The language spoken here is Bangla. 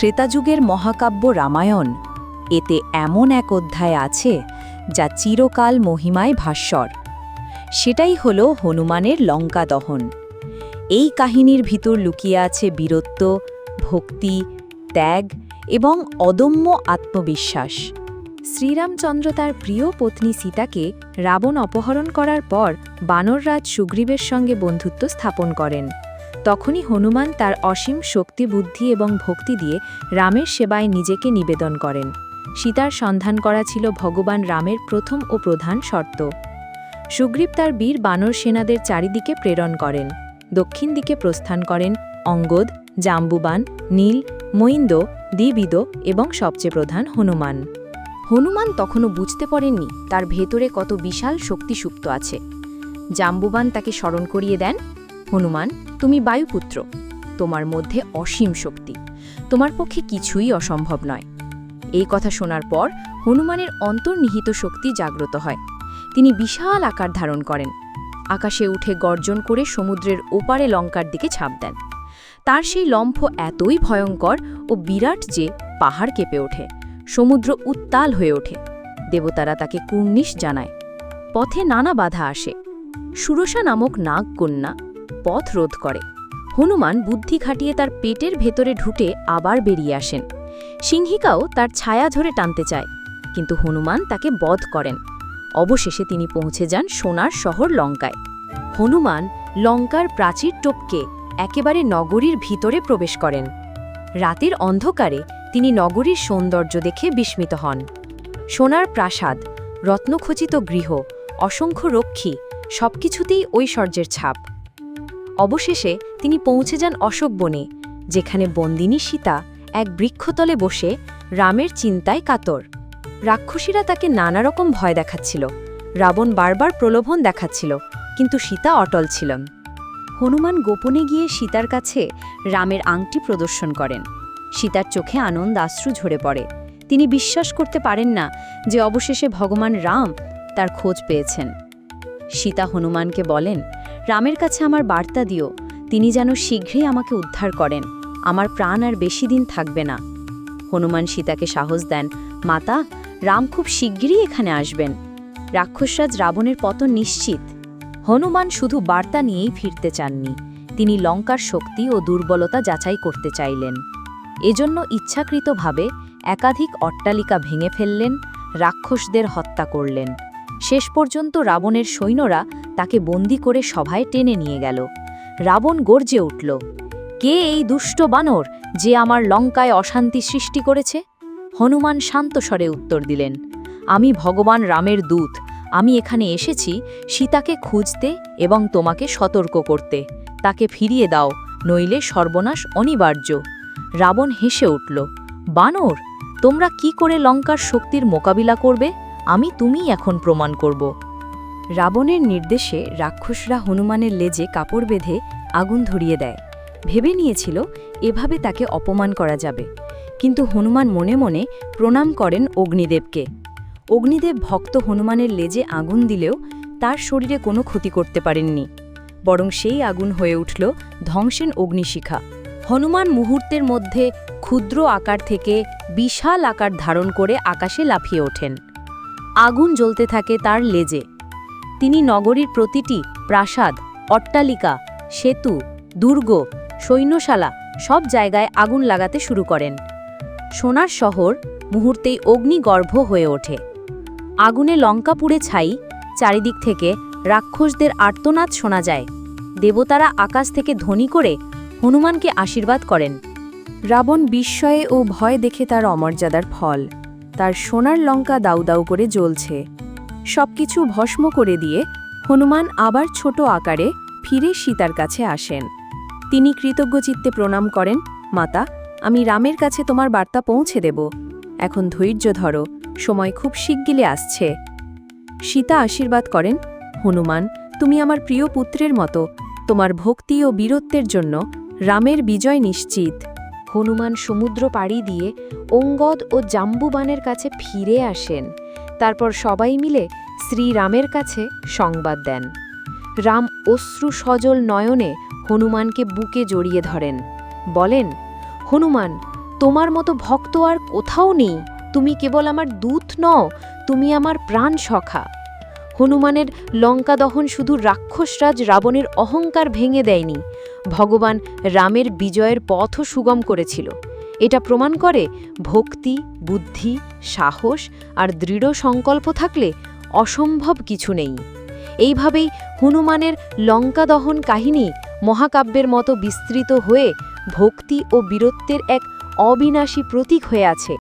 ত্রেতাযুগের মহাকাব্য রামায়ণ। এতে এমন এক অধ্যায় আছে যা চিরকাল মহিমায় ভাস্বর। সেটাই হল হনুমানের লঙ্কা দহন। এই কাহিনীর ভিতর লুকিয়ে আছে বীরত্ব, ভক্তি, ত্যাগ এবং অদম্য আত্মবিশ্বাস। শ্রীরামচন্দ্র তার প্রিয় পত্নী সীতাকে রাবণ অপহরণ করার পর বানররাজ সুগ্রীবের সঙ্গে বন্ধুত্ব স্থাপন করেন। তখনই হনুমান তার অসীম শক্তি, বুদ্ধি এবং ভক্তি দিয়ে রামের সেবায় নিজেকে নিবেদন করেন। সীতার সন্ধান করা ছিল ভগবান রামের প্রথম ও প্রধান শর্ত। সুগ্রীব তার বীর বানর সেনাদের চারিদিকে প্রেরণ করেন। দক্ষিণ দিকে প্রস্থান করেন অঙ্গদ, জাম্বুবান, নীল মৈন্দ দ্বিবিদ এবং সবচেয়ে প্রধান হনুমান। হনুমান তখনও বুঝতে পারেননি তার ভেতরে কত বিশাল শক্তি সুপ্ত আছে। জাম্বুবান তাকে স্মরণ করিয়ে দেন হনুমান, তুমি বায়ুপুত্র। তোমার মধ্যে অসীম শক্তি। তোমার পক্ষে কিছুই অসম্ভব নয়। এই কথা শোনার পর হনুমানের অন্তর্নিহিত শক্তি জাগ্রত হয়। তিনি বিশাল আকার ধারণ করেন। আকাশে উঠে গর্জন করে সমুদ্রের ওপারে লঙ্কার দিকে ছাপ দেন। তার সেই লম্ফ এতই ভয়ঙ্কর ও বিরাট যে পাহাড় কেঁপে ওঠে, সমুদ্র উত্তাল হয়ে ওঠে। দেবতারা তাকে কুর্নিশ জানায়। পথে নানা বাধা আসে। সুরসা নামক নাগকন্যা পথ রোধ করে। হনুমান বুদ্ধি খাটিয়ে তার পেটের ভেতরে ঢুটে আবার বেরিয়ে আসেন। সিংহিকাও তার ছায়া ধরে টানতে চায়, কিন্তু হনুমান তাকে বধ করেন। অবশেষে তিনি পৌঁছে যান সোনার শহর লঙ্কায়। হনুমান লঙ্কার প্রাচীর টপকে একেবারে নগরীর ভিতরে প্রবেশ করেন। রাতের অন্ধকারে তিনি নগরীর সৌন্দর্য দেখে বিস্মিত হন। সোনার প্রাসাদ, রত্নখচিত গৃহ, অসংখ্য রক্ষী, সবকিছুতেই ঐশ্বর্যের ছাপ। অবশেষে তিনি পৌঁছে যান অশোক বনে, যেখানে বন্দিনী সীতা এক বৃক্ষতলে বসে রামের চিন্তায় কাতর। রাক্ষসীরা তাকে নানা রকম ভয় দেখাচ্ছিল, রাবণ বারবার প্রলোভন দেখাচ্ছিল, কিন্তু সীতা অটল ছিলেন। হনুমান গোপনে গিয়ে সীতার কাছে রামের আংটি প্রদর্শন করেন। সীতার চোখে আনন্দ আশ্রু ঝরে পড়ে। তিনি বিশ্বাস করতে পারেন না যে অবশেষে ভগবান রাম তার খোঁজ পেয়েছেন। সীতা হনুমানকে বলেন রামের কাছে আমার বার্তা দিও, তিনি যেন শীঘ্রই আমাকে উদ্ধার করেন। আমার প্রাণ আর বেশি দিন থাকবে না। হনুমান সীতাকে সাহস দেন, মাতা, রাম খুব শিগগিরই এখানে আসবেন। রাক্ষসরাজ রাবণের পতন নিশ্চিত। হনুমান শুধু বার্তা নিয়েই ফিরতে চাননি। তিনি লঙ্কার শক্তি ও দুর্বলতা যাচাই করতে চাইলেন। এজন্য ইচ্ছাকৃতভাবে একাধিক অট্টালিকা ভেঙে ফেললেন, রাক্ষসদের হত্যা করলেন। শেষ পর্যন্ত রাবণের সৈন্যরা তাকে বন্দি করে সভায় টেনে নিয়ে গেল। রাবণ গর্জে উঠল, কে এই দুষ্ট বানর যে আমার লঙ্কায় অশান্তি সৃষ্টি করেছে? হনুমান শান্ত স্বরে উত্তর দিলেন, আমি ভগবান রামের দূত। আমি এখানে এসেছি সীতাকে খুঁজতে এবং তোমাকে সতর্ক করতে। তাকে ফিরিয়ে দাও, নইলে সর্বনাশ অনিবার্য। রাবণ হেসে উঠল, বানর, তোমরা কি করে লঙ্কার শক্তির মোকাবিলা করবে? আমি তুমিই এখন প্রমাণ করব। রাবণের নির্দেশে রাক্ষসরা হনুমানের লেজে কাপড় বেঁধে আগুন ধরিয়ে দেয়। ভেবে নিয়েছিল, এভাবে তাকে অপমান করা যাবে। কিন্তু হনুমান মনে মনে প্রণাম করেন অগ্নিদেবকে। অগ্নিদেব ভক্ত হনুমানের লেজে আগুন দিলেও তার শরীরে কোনো ক্ষতি করতে পারেননি। বরং সেই আগুন হয়ে উঠল ধ্বংসেন অগ্নিশিখা। হনুমান মুহূর্তের মধ্যে ক্ষুদ্র আকার থেকে বিশাল আকার ধারণ করে আকাশে লাফিয়ে ওঠেন। আগুন জ্বলতে থাকে তার লেজে। তিনি নগরীর প্রতিটি প্রাসাদ, অট্টালিকা, সেতু, দুর্গ, সৈন্যশালা সব জায়গায় আগুন লাগাতে শুরু করেন। সোনার শহর মুহূর্তেই অগ্নিগর্ভ হয়ে ওঠে। আগুনে লঙ্কা পুড়ে ছাই, চারিদিক থেকে রাক্ষসদের আর্তনাদ শোনা যায়। দেবতারা আকাশ থেকে ধ্বনি করে হনুমানকে আশীর্বাদ করেন। রাবণ বিস্ময়ে ও ভয় দেখে তার অমর্যাদার ফল। তার সোনার লঙ্কা দাউ দাউ করে জ্বলছে। সবকিছু ভস্ম করে দিয়ে হনুমান আবার ছোট আকারে ফিরে সীতার কাছে আসেন। তিনি কৃতজ্ঞচিত্তে প্রণাম করেন, মাতা, আমি রামের কাছে তোমার বার্তা পৌঁছে দেব। এখন ধৈর্য ধরো, সময় খুব শিগগিলে আসছে। সীতা আশীর্বাদ করেন, হনুমান, তুমি আমার প্রিয় পুত্রের মতো, তোমার ভক্তি ও বীরত্বের জন্য রামের বিজয় নিশ্চিত। হনুমান সমুদ্র পাড়ি দিয়ে অঙ্গদ ও জাম্বুবানের কাছে ফিরে আসেন। তারপর সবাই মিলে শ্রীরামের কাছে সংবাদ দেন। রাম অশ্রু সজল নয়নে হনুমানকে বুকে জড়িয়ে ধরেন। বলেন, হনুমান, তোমার মতো ভক্ত আর কোথাও নেই। তুমি কেবল আমার দূত নও, তুমি আমার প্রাণ সখা। হনুমানের লঙ্কা দহন শুধু রাক্ষসরাজ রাবণের অহংকার ভেঙে দেয়নি ভগবান রামের বিজয়ের পথও সুগম করেছিল। এটা প্রমাণ করে ভক্তি, বুদ্ধি, সাহস আর দৃঢ় সংকল্প থাকলে অসম্ভব কিছু নেই। এইভাবেই হনুমানের লঙ্কা দহন কাহিনী মহাকাব্যের মতো বিস্তৃত হয়ে ভক্তি ও বীরত্বের এক অবিনাশী প্রতীক হয়ে আছে।